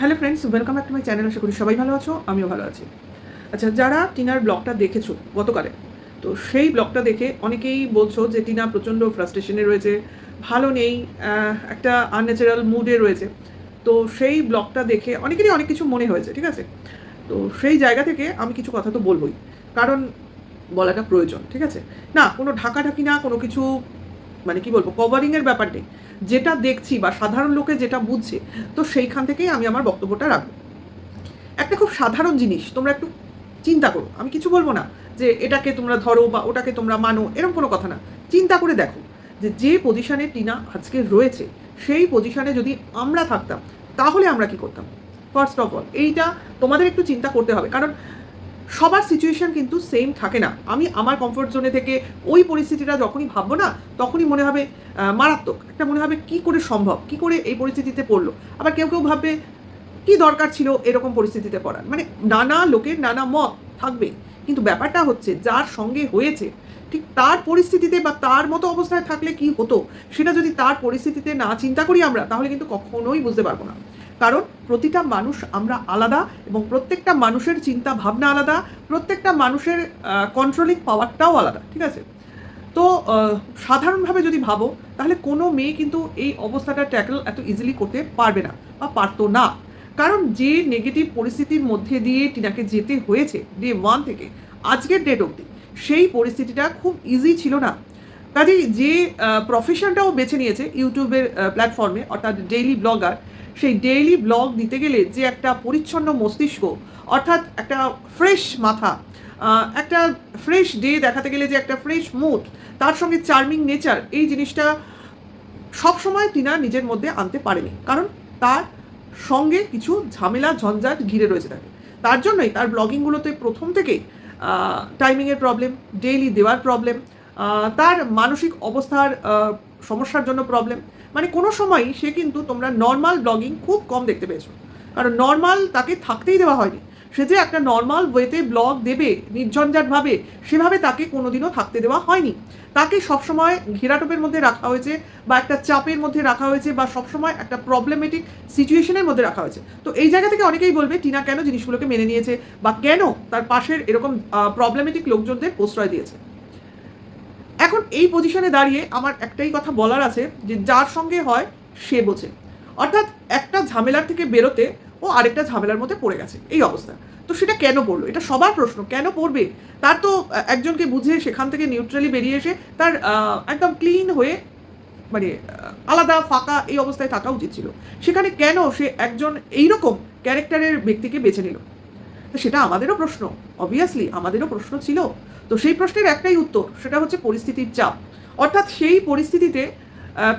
Hello friends welcome back to my channel আশা করি সবাই ভালো আছো, আমিও ভালো আছি। আচ্ছা যারা টিনার ব্লগটা দেখেছ গতকালে, তো সেই ব্লগটা দেখে অনেকেই বলছো যে টিনা প্রচণ্ড ফ্রাস্ট্রেশনে রয়েছে, ভালো নেই একটা আনন্যাচারাল মুডে রয়েছে। তো সেই ব্লগটা দেখে অনেকেরই অনেক কিছু মনে হয়েছে, ঠিক আছে? তো সেই জায়গা থেকে আমি কিছু কথা তো বলবোই, কারণ বলাটা প্রয়োজন, ঠিক আছে? না, কোনো ঢাকাঢাকি না, কোনো কিছু মানে কি বলব কভারিংয়ের ব্যাপার নেই যেটা দেখছি বা সাধারণ লোকে যেটা বুঝছে, তো সেইখান থেকেই আমি আমার বক্তব্যটা রাখব। একটা খুব সাধারণ জিনিস, তোমরা একটু চিন্তা করো। আমি কিছু বলব না যে এটাকে তোমরা ধরো বা ওটাকে তোমরা মানো এরকম কোনো কথা না। চিন্তা করে দেখো যে যে পজিশনে টিনা আজকে রয়েছে, সেই পজিশনে যদি আমরা থাকতাম, তাহলে আমরা কি করতাম? ফার্স্ট অফ অল এইটা তোমাদের একটু চিন্তা করতে হবে। কারণ সবার সিচুয়েশন কিন্তু সেম থাকে না। আমি আমার কমফোর্ট জোনে থেকে ওই পরিস্থিতিটা যখনই ভাববো না, তখনই মনে হবে মারাত্মক। একটা মনে হবে, কি করে সম্ভব? কি করে এই পরিস্থিতিতে পড়ল? আবার কেউ কেউ ভাববে, কি দরকার ছিল এরকম পরিস্থিতিতে পড়ার? মানে নানা লোকের নানা মত থাকবে। কিন্তু ব্যাপারটা হচ্ছে, যার সঙ্গে হয়েছে, ঠিক তার পরিস্থিতিতে বা তার মতো অবস্থায় থাকলে কি হতো, সেটা যদি তার পরিস্থিতিতে না চিন্তা করি আমরা, তাহলে কিন্তু কখনোই বুঝতে পারব না। কারণ প্রতিটা মানুষ আমরা আলাদা এবং প্রত্যেকটা মানুষের চিন্তা ভাবনা আলাদা, প্রত্যেকটা মানুষের কন্ট্রোলিং পাওয়ারটাও আলাদা, ঠিক আছে? তো সাধারণভাবে যদি ভাবো, তাহলে কোনো মেয়ে কিন্তু এই অবস্থাটা ট্যাকল এত ইজিলি করতে পারবে না বা পারতো না। কারণ যে নেগেটিভ পরিস্থিতির মধ্যে দিয়ে টিনাকে যেতে হয়েছে ডে ওয়ান থেকে, আজকের ডেট অবধি, সেই পরিস্থিতিটা খুব ইজি ছিল না। কাজেই যে প্রফেশনটাও বেছে নিয়েছে ইউটিউবের প্ল্যাটফর্মে অর্থাৎ ডেইলি ব্লগার সেই ডেইলি ব্লগ দিতে গেলে যে একটা পরিচ্ছন্ন মস্তিষ্ক, অর্থাৎ একটা ফ্রেশ মাথা একটা ফ্রেশ ডে দেখাতে গেলে যে একটা ফ্রেশ মুড তার সঙ্গে চার্মিং নেচার এই জিনিসটা সবসময় টিনা নিজের মধ্যে আনতে পারেনি। কারণ তার সঙ্গে কিছু ঝামেলা, ঝঞ্ঝাট ঘিরে রয়েছে তাকে তার জন্যই তার ব্লগিংগুলোতে প্রথম থেকেই টাইমিংয়ের প্রবলেম ডেইলি দেওয়ার প্রবলেম তার মানসিক অবস্থার সমস্যার জন্য প্রবলেম মানে কোনো সময়ই সে কিন্তু তোমরা নর্মাল ব্লগিং খুব কম দেখতে পেয়েছ। কারণ নর্মাল তাকে থাকতেই দেওয়া হয়নি। সে যে একটা নর্মাল ওয়েতে ব্লগ দেবে, নির্ঝঞ্ঝাটভাবে, সেভাবে তাকে কোনোদিনও থাকতে দেওয়া হয়নি। তাকে সবসময় ঘেরাটোপের মধ্যে রাখা হয়েছে বা একটা চাপের মধ্যে রাখা হয়েছে বা সবসময় একটা প্রবলেমেটিক সিচুয়েশনের মধ্যে রাখা হয়েছে। তো এই জায়গা থেকে অনেকেই বলবে, টিনা কেন জিনিসগুলোকে মেনে নিয়েছে? বা কেন তার পাশের এরকম প্রবলেমেটিক লোকজনদের প্রশ্রয় দিয়েছে? এখন এই পজিশনে দাঁড়িয়ে আমার একটাই কথা বলার আছে যে যার সঙ্গে হয়, সে বোঝে। অর্থাৎ একটা ঝামেলার থেকে বেরোতে ও আরেকটা ঝামেলার মধ্যে পড়ে গেছে। এই অবস্থা। তো সেটা কেন পড়ল? এটা সবার প্রশ্ন, কেন পড়বে? তার তো একজনকে বুঝে সেখান থেকে নিউট্রালি বেরিয়ে এসে তার একদম ক্লিন হয়ে মানে আলাদা, ফাঁকা এই অবস্থায় থাকা উচিত ছিল। সেখানে কেন সে একজন এইরকম ক্যারেক্টারের ব্যক্তিকে বেছে নিল? তো সেটা আমাদেরও প্রশ্ন। অবভিয়াসলি আমাদেরও প্রশ্ন ছিল। তো সেই প্রশ্নের একটাই উত্তর, সেটা হচ্ছে পরিস্থিতির চাপ। অর্থাৎ সেই পরিস্থিতিতে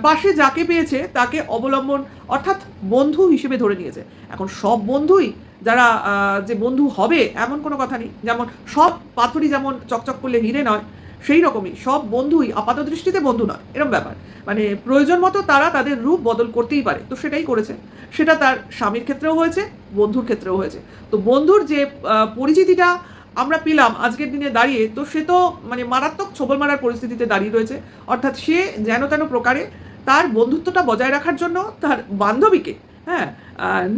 পাশে যাকে পেয়েছে তাকে অবলম্বন, অর্থাৎ বন্ধু হিসেবে ধরে নিয়েছে। এখন সব বন্ধুই যারা যে বন্ধু হবে, এমন কোনো কথা নেই। যেমন সব পাথরই যেমন চকচক করলে হিরে নয় সেই রকমই, সব বন্ধুই আপাত দৃষ্টিতে বন্ধু নয় এরকম ব্যাপার। মানে প্রয়োজন মতো তারা তাদের রূপ বদল করতেই পারে, তো সেটাই করেছে। সেটা তার স্বামীর ক্ষেত্রেও হয়েছে, বন্ধুর ক্ষেত্রেও হয়েছে। তো বন্ধুর যে পরিচিতিটা আমরা পেলাম আজকের দিনে দাঁড়িয়ে, তো সে তো মানে মারাত্মক ছবল মারার পরিস্থিতিতে দাঁড়িয়ে রয়েছে। অর্থাৎ সে যেন তেন প্রকারে তার বন্ধুত্বটা বজায় রাখার জন্য তার বান্ধবীকে হ্যাঁ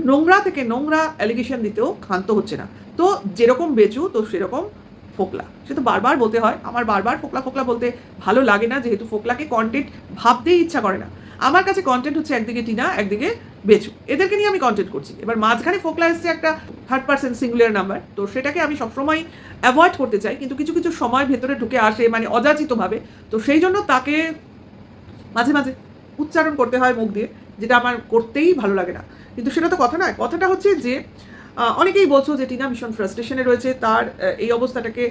নোংরা থেকে নোংরা অ্যালিগেশন দিতেও ক্ষান্ত হচ্ছে না। তো যেরকম বেচু, তো সেরকম ফোকলা। সে তো বারবার বলতে হয়, আমার বারবার ফোকলা ফোকলা বলতে ভালো লাগে না, যেহেতু ফোকলাকে কন্টেন্ট ভাবতেই ইচ্ছা করে না। আমার কাছে কন্টেন্ট হচ্ছে একদিকে টিনা, একদিকে বেচু। এদেরকে নিয়ে আমি কন্টেন্ট করছি। এবার মাঝখানে ফোকলা এসছে একটা থার্ড পার্সেন্ট সিঙ্গুলার নাম্বার তো সেটাকে আমি সবসময় অ্যাভয়েড করতে চাই, কিন্তু কিছু কিছু সময় ভেতরে ঢুকে আসে মানে অযাচিতভাবে। তো সেই জন্য তাকে মাঝে মাঝে উচ্চারণ করতে হয় মুখ দিয়ে, যেটা আমার করতেই ভালো লাগে না। কিন্তু সেটা তো কথা নয়। কথাটা হচ্ছে যে অনেকেই বলছো যে টিনা ভীষণ ফ্রাস্ট্রেশনে রয়েছে, তার এই অবস্থাটাকে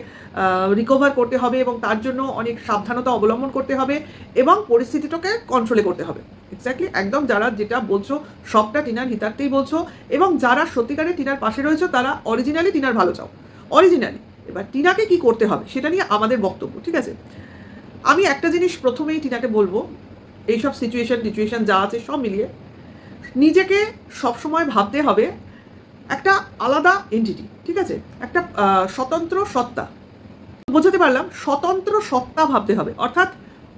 রিকভার করতে হবে এবং তার জন্য অনেক সাবধানতা অবলম্বন করতে হবে এবং পরিস্থিতিটাকে কন্ট্রোলে করতে হবে। এক্স্যাক্টলি একদম যারা যেটা বলছো, সবটা টিনার হিতার্থেই বলছো এবং যারা সত্যিকারে টিনার পাশে রয়েছে, তারা অরিজিনালি টিনার ভালো চাও। অরিজিনালি এবার টিনাকে কি করতে হবে, সেটা নিয়ে আমাদের বক্তব্য, ঠিক আছে? আমি একটা জিনিস প্রথমেই টিনাকে বলব, এইসব সিচুয়েশন টিচুয়েশন যা আছে, সব মিলিয়ে, নিজেকে সবসময় ভাবতে হবে একটা আলাদা এন্টিটি ঠিক আছে? একটা স্বতন্ত্র সত্তা। বোঝাতে পারলাম, স্বতন্ত্র সত্তা ভাবতে হবে। অর্থাৎ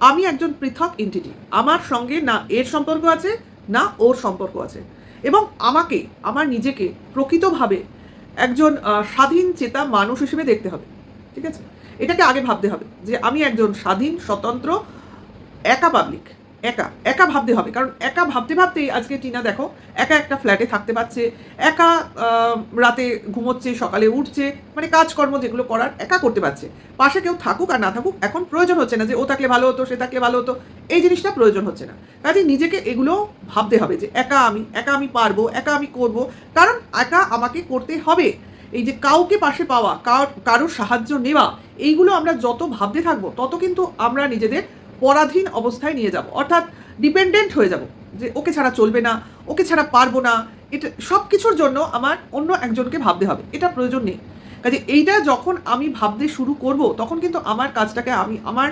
আমি একজন পৃথক এন্টিটি আমার সঙ্গে না এর সম্পর্ক আছে, না ওর সম্পর্ক আছে। এবং আমাকে, আমার নিজেকে প্রকৃতভাবে একজন স্বাধীন চেতা মানুষ হিসেবে দেখতে হবে, ঠিক আছে? এটাকে আগে ভাবতে হবে যে আমি একজন স্বাধীন, স্বতন্ত্র, একা পাবলিক একা একা ভাবতে হবে। কারণ একা ভাবতে ভাবতেই আজকে টিনা দেখো, একা একটা ফ্ল্যাটে থাকতে পারছে, একা রাতে ঘুমোচ্ছে, সকালে উঠছে মানে কাজকর্ম যেগুলো করার একা করতে পারছে। পাশে কেউ থাকুক আর না থাকুক, এখন প্রয়োজন হচ্ছে না যে ও থাকলে ভালো হতো, সে থাকলে ভালো হতো, এই জিনিসটা প্রয়োজন হচ্ছে না। কাজে নিজেকে এগুলো ভাবতে হবে যে একা আমি একা আমি পারব, একা আমি করব, কারণ একা আমাকে করতে হবে। এই যে কাউকে পাশে পাওয়া, কার- কারোর সাহায্য নেওয়া, এইগুলো আমরা যত ভাবতে থাকব, তত কিন্তু আমরা নিজেদের পরাধীন অবস্থায় নিয়ে যাব। অর্থাৎ ডিপেন্ডেন্ট হয়ে যাব যে ওকে ছাড়া চলবে না, ওকে ছাড়া পারব না। এটা সব কিছুর জন্য আমার অন্য একজনকে ভাবতে হবে। এটা প্রয়োজন নেই। কাজে এইটা যখন আমি ভাবতে শুরু করব, তখন কিন্তু আমার কাজটাকে আমি আমার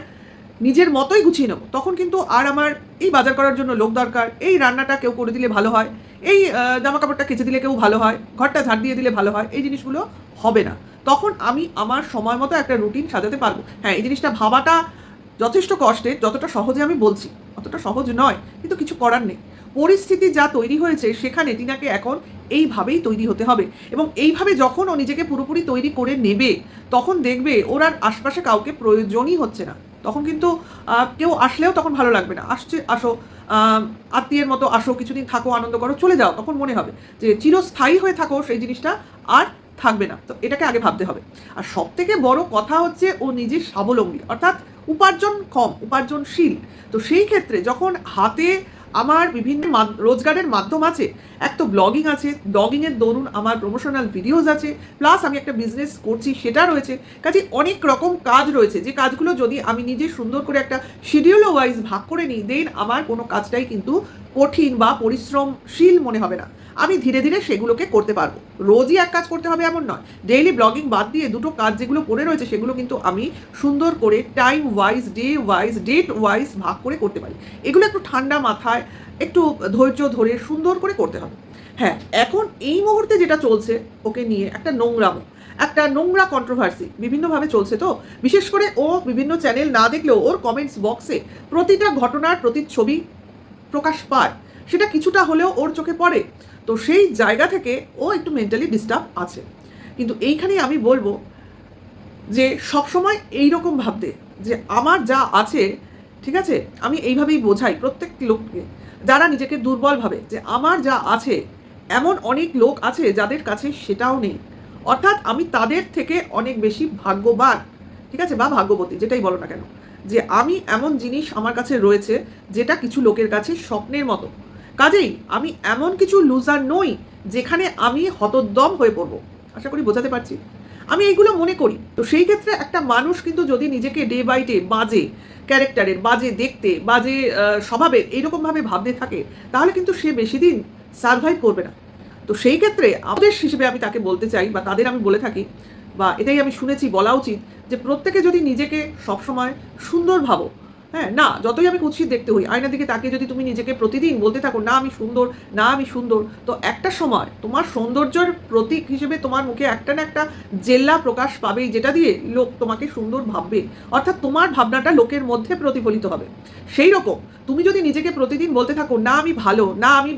নিজের মতোই গুছিয়ে নেব। তখন কিন্তু আর আমার এই বাজার করার জন্য লোক দরকার, এই রান্নাটা কেউ করে দিলে ভালো হয়, এই জামা কাপড়টা কেচে দিলে কেউ ভালো হয়, ঘরটা ঝাড় দিয়ে দিলে ভালো হয়, এই জিনিসগুলো হবে না। তখন আমি আমার সময় মতো একটা রুটিন সাজাতে পারব। হ্যাঁ এই জিনিসটা ভাবাটা যথেষ্ট কষ্টের যতটা সহজে আমি বলছি, অতটা সহজ নয়, কিন্তু কিছু করার নেই। পরিস্থিতি যা তৈরি হয়েছে, সেখানে টিনাকে এখন এইভাবেই তৈরি হতে হবে এবং এইভাবে যখন ও নিজেকে পুরোপুরি তৈরি করে নেবে, তখন দেখবে ওর আর আশপাশে কাউকে প্রয়োজনই হচ্ছে না। তখন কিন্তু কেউ আসলেও তখন ভালো লাগবে না। আসছে, আসো আত্মীয়ের মতো আসো, কিছুদিন থাকো, আনন্দ করো, চলে যাও, তখন মনে হবে যে চিরস্থায়ী হয়ে থাকো, সেই জিনিসটা আর থাকবে না। তো এটাকে আগে ভাবতে হবে। আর সব থেকে বড় কথা হচ্ছে ও নিজে স্বাবলম্বী। অর্থাৎ উপার্জন কম, উপার্জনশীল। তো সেই ক্ষেত্রে যখন হাতে আমার বিভিন্ন রোজগারের মাধ্যম আছে, এক তো ব্লগিং আছে ব্লগিংয়ের দরুন আমার প্রমোশনাল ভিডিওজ আছে প্লাস আমি একটা বিজনেস করছি, সেটা রয়েছে। কাজে অনেক রকম কাজ রয়েছে, যে কাজগুলো যদি আমি নিজে সুন্দর করে একটা শিডিউল ওয়াইজ ভাগ করে নিই দেন আমার কোনো কাজটাই কিন্তু কঠিন বা পরিশ্রমশীল মনে হবে না। আমি ধীরে ধীরে সেগুলোকে করতে পারব। রোজই এক কাজ করতে হবে এমন নয়। ডেইলি ব্লগিং বাদ দিয়ে দুটো কাজ যেগুলো পড়ে রয়েছে, সেগুলো কিন্তু আমি সুন্দর করে time wise day wise date wise ভাগ করে করতে পারি। এগুলো একটু ঠান্ডা মাথায়, একটু ধৈর্য ধরে সুন্দর করে করতে হবে। হ্যাঁ এখন এই মুহূর্তে যেটা চলছে, ওকে নিয়ে একটা নোংরামো। একটা নোংরা কন্ট্রোভার্সি বিভিন্নভাবে চলছে তো। বিশেষ করে ও বিভিন্ন চ্যানেল না দেখলেও ওর কমেন্টস বক্সে প্রতিটা ঘটনার প্রতিচ্ছবি প্রকাশ পায়। সেটা কিছুটা হলেও ওর চোখে পড়ে। তো সেই জায়গা থেকে ও একটু মেন্টালি ডিস্টার্ব আছে। কিন্তু এইখানেই আমি বলব যে সবসময় এইরকম ভাবতে যে আমার যা আছে, ঠিক আছে? আমি এইভাবেই বোঝাই প্রত্যেক লোককে। যারা নিজেকে দুর্বল ভাবে যে আমার যা আছে, এমন অনেক লোক আছে যাদের কাছে সেটাও নেই। অর্থাৎ আমি তাদের থেকে অনেক বেশি ভাগ্যবান, ঠিক আছে? বা ভাগ্যবতী, যেটাই বলো না কেন? যে আমি এমন জিনিস আমার কাছে রয়েছে যেটা কিছু লোকের কাছে স্বপ্নের মতো। কাজেই আমি এমন কিছু লুজার নই যেখানে আমি হতোদ্যম হয়ে পড়ব। আশা করি বোঝাতে পারছি? আমি এইগুলো মনে করি। তো সেই ক্ষেত্রে একটা মানুষ কিন্তু যদি নিজেকে ডে বাই ডে বাজে, ক্যারেক্টারের, বাজে দেখতে, বাজে স্বভাবের এইরকমভাবে ভাবতে থাকে, তাহলে কিন্তু সে বেশি দিন সার্ভাইভ করবে না। তো সেই ক্ষেত্রে আদেশ হিসেবে আমি তাকে বলতে চাই বা তাদের আমি বলে থাকি বা এটাই আমি শুনেছি বলা উচিত যে প্রত্যেকে যদি নিজেকে সবসময় সুন্দর ভাবো হ্যাঁ না, যতই আমি কুৎসিত দেখতে হই, আয়নার দিকে তাকিয়ে যদি তুমি নিজেকে প্রতিদিন বলতে থাকো, না, আমি সুন্দর, না, আমি সুন্দর, তো একটা সময় তোমার সৌন্দর্যের প্রতীক হিসেবে তোমার মুখে একটা না একটা জেল্লা প্রকাশ পাবেই, যেটা দিয়ে লোক তোমাকে সুন্দর ভাববে। অর্থাৎ তোমার ভাবনাটা লোকের মধ্যে প্রতিফলিত হবে। সেই রকম তুমি যদি নিজেকে প্রতিদিন বলতে থাকো, না, আমি ভালো, না, আমি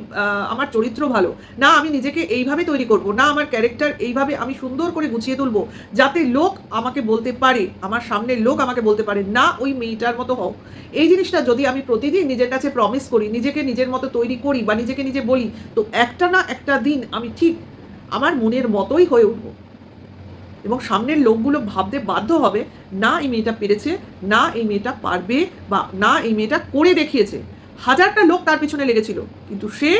আমার চরিত্র ভালো, না, আমি নিজেকে এইভাবে তৈরি করব, না, আমার ক্যারেক্টার এইভাবে আমি সুন্দর করে গুছিয়ে তুলবো, যাতে লোক আমাকে বলতে পারে, আমার সামনের লোক আমাকে বলতে পারে, না, ওই মেয়েটার মতো হও। এই জিনিসটা যদি আমি প্রতিদিন নিজের কাছে প্রমিস করি, নিজেকে নিজের মতো তৈরি করি বা নিজেকে নিজে বলি, তো একটা না একটা দিন আমি ঠিক আমার মনের মতোই হয়ে উঠবো। এবং সামনের লোকগুলো ভাবতে বাধ্য হবে, না এই মেয়েটা পেরেছে, না এই মেয়েটা পারবে বা না এই মেয়েটা করে দেখিয়েছে। হাজারটা লোক তার পিছনে লেগেছিল, কিন্তু সে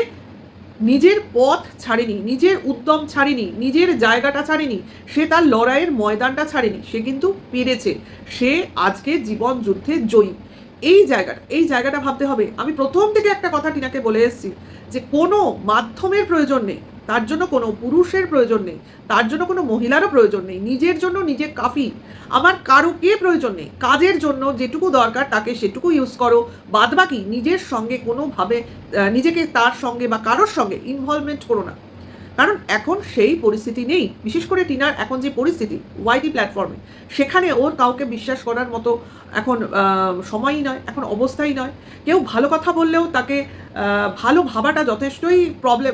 নিজের পথ ছাড়েনি, নিজের উদ্যম ছাড়েনি, নিজের জায়গাটা ছাড়েনি, সে তার লড়াইয়ের ময়দানটা ছাড়েনি, সে কিন্তু পেরেছে। সে আজকে জীবন যুদ্ধে জয়ী। এই জায়গাটা এই জায়গাটা ভাবতে হবে। আমি প্রথম থেকে একটা কথা টিনাকে বলে এসেছি যে কোনো মাধ্যমের প্রয়োজন নেই, তার জন্য কোনো পুরুষের প্রয়োজন নেই, তার জন্য কোনো মহিলারও প্রয়োজন নেই, নিজের জন্য নিজে কাফি। আমার কারও কে প্রয়োজন নেই, কাজের জন্য যেটুকু দরকার তাকে সেটুকু ইউজ করো বাদ বাকি নিজের সঙ্গে কোনোভাবে নিজেকে তার সঙ্গে বা কারোর সঙ্গে ইনভলভমেন্ট করো না। কারণ এখন সেই পরিস্থিতি নেই। বিশেষ করে টিনার এখন যে পরিস্থিতি ওয়াইটি প্ল্যাটফর্মে সেখানে ওর কাউকে বিশ্বাস করার মতো এখন সময়ই নয়, এখন অবস্থাই নয়। কেউ ভালো কথা বললেও তাকে ভালো ভাবাটা যথেষ্টই প্রবলেম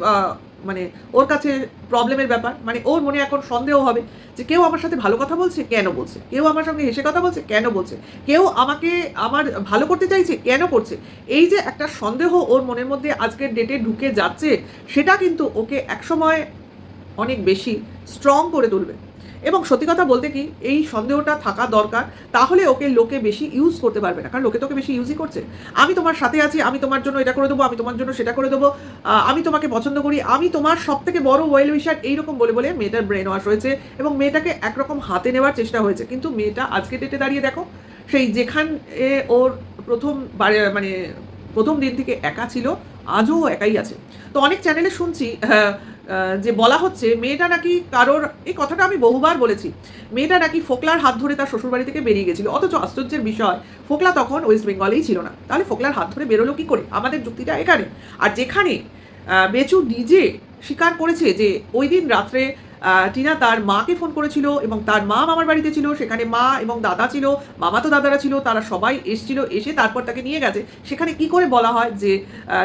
মানে ওর কাছে প্রবলেমের ব্যাপার মানে ওর মনে এখন সন্দেহ হবে যে কেউ আমার সাথে ভালো কথা বলছে, কেন বলছে? কেউ আমার সঙ্গে হেসে কথা বলছে, কেন বলছে? কেউ আমাকে আমার ভালো করতে চাইছে, কেন করছে? এই যে একটা সন্দেহ ওর মনের মধ্যে আজকের ডেটে ঢুকে যাচ্ছে, সেটা কিন্তু ওকে একসময় অনেক বেশি স্ট্রং করে তুলবে। এবং সত্যি কথা বলতে কি, এই সন্দেহটা থাকা দরকার, তাহলে ওকে লোকে বেশি ইউজ করতে পারবে না। কারণ লোকে তোকে বেশি ইউজই করছে। আমি তোমার সাথে আছি, আমি তোমার জন্য এটা করে দেবো, আমি তোমার জন্য সেটা করে দেবো আমি তোমাকে পছন্দ করি, আমি তোমার সব থেকে বড় ওয়েল উইশার এইরকম বলে বলে মেয়েটার ব্রেন ওয়াশ হয়েছে এবং মেয়েটাকে একরকম হাতে নেওয়ার চেষ্টা হয়েছে। কিন্তু মেয়েটা আজকে ডেটে দাঁড়িয়ে দেখো, সেই যেখানে ওর প্রথম বারে- মানে প্রথম দিন থেকে একা ছিল, আজও একাই আছে। তো অনেক চ্যানেলে শুনছি যে বলা হচ্ছে, মেয়েটা নাকি কারোর, এই কথাটা আমি বহুবার বলেছি, মেয়েটা নাকি ফোকলার হাত ধরে তার শ্বশুরবাড়ি থেকে বেরিয়ে গেছিল। অথচ আশ্চর্যের বিষয়, ফোকলা তখন ওয়েস্ট বেঙ্গলেই ছিল না। তাহলে ফোকলার হাত ধরে বেরোলো কী করে? আমাদের যুক্তিটা এখানে। আর যেখানে বেচু নিজে স্বীকার করেছে যে, ওই দিন রাত্রে টিনা তার মাকে ফোন করেছিল এবং তার মা মামার বাড়িতে ছিল, সেখানে মা এবং দাদা ছিল মামাতো দাদারা ছিল, তারা সবাই এসেছিল, এসে তারপর তাকে নিয়ে গেছে। সেখানে কি করে বলা হয় যে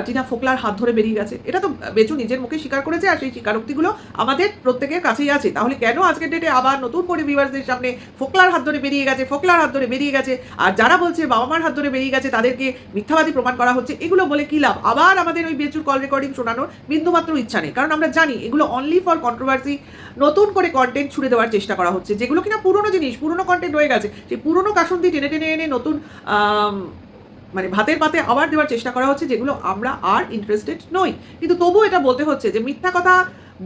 টিনা ফোকলার হাত ধরে বেরিয়ে গেছে? এটা তো বেচু নিজের মুখে স্বীকার করেছে আর সেই স্বীকারোক্তিগুলো আমাদের প্রত্যেকের কাছেই আছে। তাহলে কেন আজকের ডেটে আবার নতুন করে ভিউয়ার্সদের সামনে ফোকলার হাত ধরে বেরিয়ে গেছে, ফোকলার হাত ধরে বেরিয়ে গেছে? আর যারা বলছে বাবা মার হাত ধরে বেরিয়ে গেছে, তাদেরকে মিথ্যাবাদী প্রমাণ করা হচ্ছে। এগুলো বলে কি লাভ? আবার আমাদের ওই বেচুর কল রেকর্ডিং শোনানোর বিন্দুমাত্র ইচ্ছা নেই। কারণ আমরা জানি এগুলো অনলি ফর কন্ট্রোভার্সি নতুন করে কন্টেন্ট ছুড়ে দেওয়ার চেষ্টা করা হচ্ছে, যেগুলো কিনা পুরনো জিনিস, পুরনো কন্টেন্ট রয়ে গেছে, সেই পুরনো কাসন্দি টেনে টেনে এনে নতুন মানে ভাতের পাতে আবার দেওয়ার চেষ্টা করা হচ্ছে, যেগুলো আমরা আর ইন্টারেস্টেড নই। কিন্তু তবু এটা বলতে হচ্ছে যে মিথ্যা কথা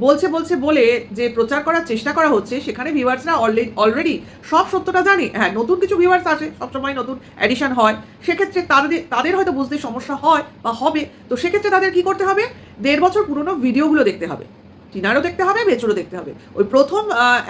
বলছে বলছে, বলে যে প্রচার করার চেষ্টা করা হচ্ছে, সেখানে ভিউয়ার্সরা অলরেডি সব সত্যটা জানে। হ্যাঁ নতুন কিছু ভিউয়ার্স আসে, সবসময় নতুন অ্যাডিশন হয়। সেক্ষেত্রে তাদের তাদের হয়তো বুঝতে সমস্যা হয় বা হবে। তো সেক্ষেত্রে তাদের কি করতে হবে? দেড় বছর পুরনো ভিডিওগুলো দেখতে হবে। টিনারও দেখতে হবে বেচুরও দেখতে হবে। ওই প্রথম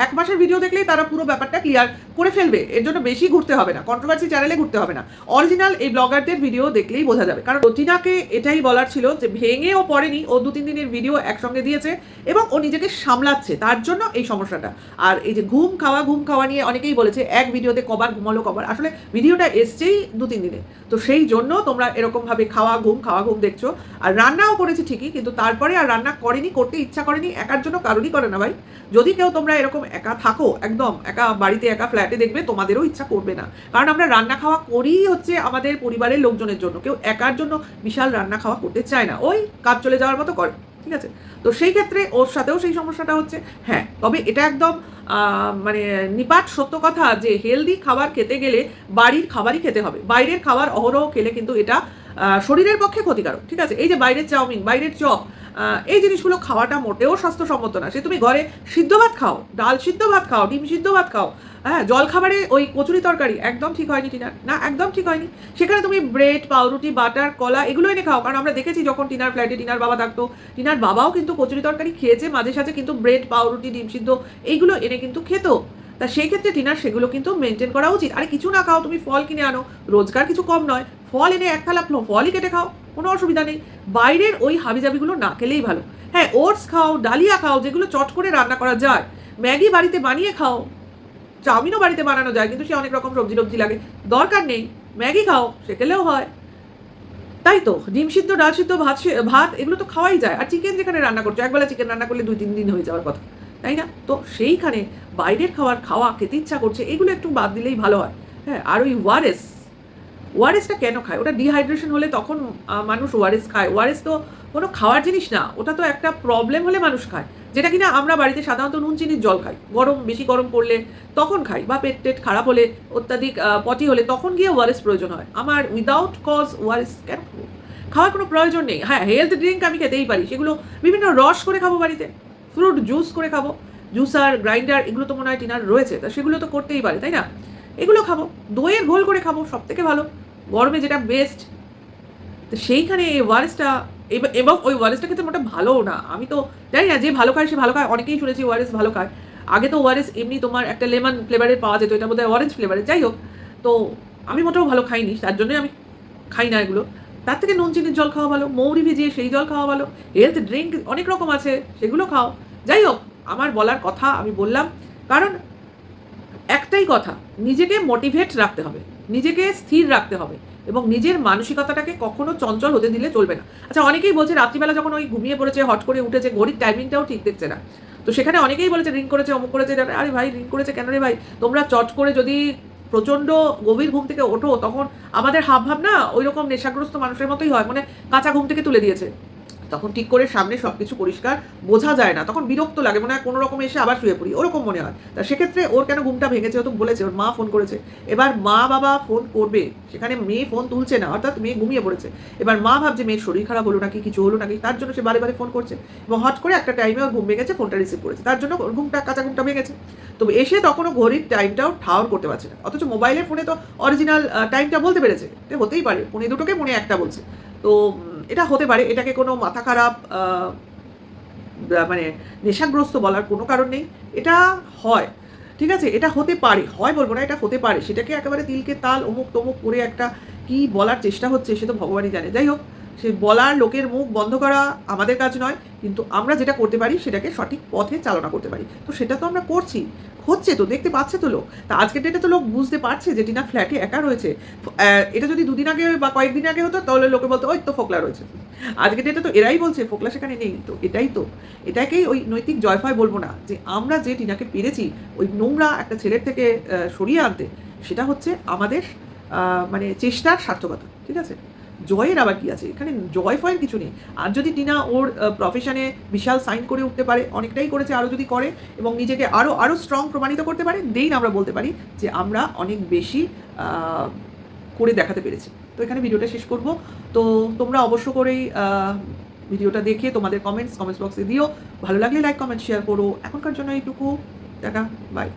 এক মাসের ভিডিও দেখলেই তারা পুরো ব্যাপারটা ক্লিয়ার করে ফেলবে। এর জন্য বেশি ঘুরতে হবে না কন্ট্রোভার্সি চ্যানেলে ঘুরতে হবে না। অরিজিনাল এই ব্লগারদের ভিডিও দেখলেই বোঝা যাবে। কারণ টিনাকে এটাই বলার ছিল যে ভেঙে ও পড়েনি, ও দু তিন দিনের ভিডিও একসঙ্গে দিয়েছে এবং ও নিজেকে সামলাচ্ছে, তার জন্য এই সমস্যাটা। আর এই যে ঘুম খাওয়া ঘুম খাওয়া নিয়ে অনেকেই বলেছে, এক ভিডিওতে কবার ঘুমালো, কবার। আসলে ভিডিওটা এসছেই দু তিন দিনে। তো সেই জন্য তোমরা এরকমভাবে খাওয়া, ঘুম খাওয়া, ঘুম দেখছ। আর রান্নাও করেছি ঠিকই, কিন্তু তারপরে আর রান্না করেনি, করতে ইচ্ছা করেনি একার জন্য কারোরই করে না ভাই। যদি কেউ তোমরা এরকম একা থাকো, একদম একা বাড়িতে, একা ফ্ল্যাটে দেখবে তোমাদেরও ইচ্ছা করবে না। কারণ আমরা রান্না খাওয়া করি হচ্ছে আমাদের পরিবারের লোকজনের জন্য। কেউ একার জন্য বিশাল রান্না খাওয়া করতে চায় না। ওই কাজ চলে যাওয়ার মতো করে, ঠিক আছে? তো সেই ক্ষেত্রে ওর সাথেও সেই সমস্যাটা হচ্ছে। হ্যাঁ তবে এটা একদম মানে নিপাট সত্য কথা যে হেলদি খাবার খেতে গেলে বাড়ির খাবারই খেতে হবে। বাইরের খাবার অহরহ খেলে কিন্তু এটা শরীরের পক্ষে ক্ষতিকারক, ঠিক আছে? এই যে বাইরের চাউমিন, বাইরের চপ এই জিনিসগুলো খাওয়াটা মোটেও স্বাস্থ্যসম্মত না। সে তুমি ঘরে সিদ্ধ ভাত খাও, ডাল সিদ্ধ ভাত খাও, ডিম সিদ্ধ ভাত খাও হ্যাঁ জল খাবারে ওই কচুরি তরকারি একদম ঠিক হয়নি টিনার। না, একদম ঠিক হয়নি। সেখানে তুমি ব্রেড, পাউরুটি, বাটার, কলা এগুলো এনে খাও। কারণ আমরা দেখেছি যখন টিনার ফ্ল্যাটে টিনার বাবা থাকতো, টিনার বাবাও কিন্তু কচুরি তরকারি খেয়েছে, মাঝে সাঝে কিন্তু ব্রেড, পাউরুটি, ডিম সিদ্ধ এইগুলো এনে কিন্তু খেত। তা সেই ক্ষেত্রে টিনার সেগুলো কিন্তু মেনটেন করা উচিত। আর কিছু না খাও, তুমি ফল কিনে আনো। রোজগার কিছু কম নয়। ফল এনে এক থালা ফলই কেটে খাও। কোনো অসুবিধা নেই। বাইরের ওই হাবিজাবিগুলো না খেলেই ভালো। হ্যাঁ ওটস খাও, ডালিয়া খাও, যেগুলো চট করে রান্না করা যায়। ম্যাগি বাড়িতে বানিয়ে খাও। চাউমিনও বাড়িতে বানানো যায়, কিন্তু সে অনেক রকম সবজি টবজি লাগে। দরকার নেই। ম্যাগি খাও, সে খেলেও হয়। তাই তো, ডিম সিদ্ধ, ডাল সিদ্ধ, ভাত ভাত, এগুলো তো খাওয়াই যায়। আর চিকেন যেখানে রান্না করছ, একবেলা চিকেন রান্না করলে দুই, তিন দিন হয়ে যাওয়ার কথা। তাই না? তো সেইখানে বাইরের খাবার খাওয়া, খেতে ইচ্ছা করছে, এগুলো একটু বাদ দিলেই ভালো হয়। হ্যাঁ আর ওই ওয়ারেস ওয়ারেসটা কেন খায়? ওটা ডিহাইড্রেশন হলে তখন মানুষ ওয়ারেস খায়। ওয়ারেস তো কোনো খাওয়ার জিনিস না, ওটা তো একটা প্রবলেম হলে মানুষ খায়। যেটা কিনা আমরা বাড়িতে সাধারণত নুন, চিনির জল খাই। গরম, বেশি গরম পড়লে তখন খাই বা পেট টেট খারাপ হলে, অত্যাধিক পটি হলে তখন গিয়ে ওয়ারেস প্রয়োজন হয়। আমার উইদাউট কজ ওয়ারেস কেন? খাওয়ার কোনো প্রয়োজন নেই। হ্যাঁ হেলথ ড্রিঙ্ক আমি খেতেই পারি। সেগুলো বিভিন্ন রস করে খাব বাড়িতে ফ্রুট জুস করে খাব। জুসার গ্রাইন্ডার এগুলো তো মনে হয় টিনার রয়েছে, তা সেগুলো তো করতেই পারে, তাই না? এগুলো খাব, দইয়ের ঘোল করে খাব সব থেকে ভালো। গরমে যেটা বেস্ট তো সেইখানে এই ওয়ারেসটা, এব- ওই ওয়ারেসটা খেতে মোটা ভালোও না। আমি তো জানি না, যে ভালো খায় সে ভালো খায়, অনেকেই শুনেছি ওয়ারেস ভালো খায়। আগে তো ওয়ারেস এমনি তোমার একটা লেমন ফ্লেভারের পাওয়া যেত, এটা বোধহয় অরেঞ্জ ফ্লেভারের যাই হোক। তো আমি মোটেও ভালো খাইনি, তার জন্যই আমি খাই না এগুলো। তার থেকে নুন, চিনির জল খাওয়া ভালো, মৌরি ভিজিয়ে সেই জল খাওয়া ভালো। হেলথ ড্রিঙ্ক অনেক রকম আছে, সেগুলো খাও। যাই হোক, আমার বলার কথা আমি বললাম, কারণ একটাই কথা, নিজেকে মোটিভেট রাখতে হবে, নিজেকে স্থির রাখতে হবে এবং নিজের মানসিকতাটাকে কখনো চঞ্চল হতে দিলে চলবে না। আচ্ছা অনেকেই বলছে রাত্রিবেলা যখন ওই ঘুমিয়ে পড়েছে, হট করে উঠেছে, ঘড়ির টাইমিংটাও ঠিক দেখছে না। তো সেখানে অনেকেই বলেছে, রিং করেছে, অমুক করেছে আরে ভাই, রিং করেছে কেন রে ভাই? তোমরা চট করে যদি প্রচণ্ড গভীর ঘুম থেকে ওঠো, তখন আমাদের হাব ভাব না ওই রকম নেশাগ্রস্ত মানুষের মতোই হয় মানে কাঁচা ঘুম থেকে তুলে দিয়েছে। তখন ঠিক করে সামনে সব কিছু পরিষ্কার বোঝা যায় না। তখন বিরক্ত লাগে, মনে হয় কোনো রকম এসে আবার শুয়ে পড়ি, ওরকম মনে হয়। তা সেক্ষেত্রে ওর কেন ঘুমটা ভেঙেছে? ও তো বলেছে, ওর মা ফোন করেছে। এবার মা বাবা ফোন করবে, সেখানে মেয়ে ফোন তুলছে না, অর্থাৎ মেয়ে ঘুমিয়ে পড়েছে। এবার মা ভাবছে, মেয়ের শরীর খারাপ হলো নাকি, কিছু হলো নাকি? তার জন্য সে বারে বারে ফোন করছে। এবং হট করে একটা টাইমে ওর ঘুম ভেঙেছে, ফোনটা রিসিভ করেছে। তার জন্য ওর ঘুমটা, কাঁচা ঘুমটা ভেঙেছে। তো এসে তখনও ঘড়ির টাইমটাও ঠাওর করতে পারছে না। অথচ মোবাইলের ফোনে তো অরিজিনাল টাইমটা বলতে পেরেছে। হতেই পারে, ফোনে দুটোকে মনে একটা বলছে। তো এটা হতে পারে, এটাকে কোনো মাথা খারাপ মানে নেশাগ্রস্ত বলার কোনো কারণ নেই। এটা হয়, ঠিক আছে? এটা হতে পারে, হয় বলব না, এটা হতে পারে। সেটাকে একেবারে তিলকে তাল অমুক তমুক করে একটা কি বলার চেষ্টা হচ্ছে, সে তো ভগবানই জানে। যাই হোক সে বলার লোকের মুখ বন্ধ করা আমাদের কাজ নয়, কিন্তু আমরা যেটা করতে পারি সেটাকে সঠিক পথে চালনা করতে পারি। তো সেটা তো আমরা করছি, হচ্ছে তো, দেখতে পাচ্ছে তো লোক। তা আজকের ডেটে তো লোক বুঝতে পারছে যে টিনা ফ্ল্যাটে একা রয়েছে। এটা যদি দুদিন আগে বা কয়েকদিন আগে হতো, তাহলে লোকে বলতো, ওই তো ফোকলা রয়েছে। আজকের ডেটে তো এরাই বলছে, ফোকলা সেখানে নেই। তো এটাই তো। এটাকেই ওই নৈতিক জয়ফয় বলব না, যে আমরা যে টিনাকে পেরেছি, ওই নোংরা একটা ছেলের থেকে সরিয়ে আনতে, সেটা হচ্ছে আমাদের মানে চেষ্টার সার্থকতা, ঠিক আছে? জয়ের আবার কি আছে? এখানে জয় ফয়ের কিছু নেই। আর যদি টিনা ওর প্রফেশনে বিশাল সাইন করে উঠতে পারে, অনেকটাই করেছে আরও যদি করে, এবং নিজেকে আরও আরও স্ট্রং প্রমাণিত করতে পারে দেন আমরা বলতে পারি যে আমরা অনেক বেশি করে দেখাতে পেরেছি। তো এখানে ভিডিওটা শেষ করব। তো তোমরা অবশ্য করেই ভিডিওটা দেখে তোমাদের কমেন্টস কমেন্টস বক্সে দিও। ভালো লাগলে লাইক কমেন্ট শেয়ার করো। এখনকার জন্য এইটুকু। Tata bye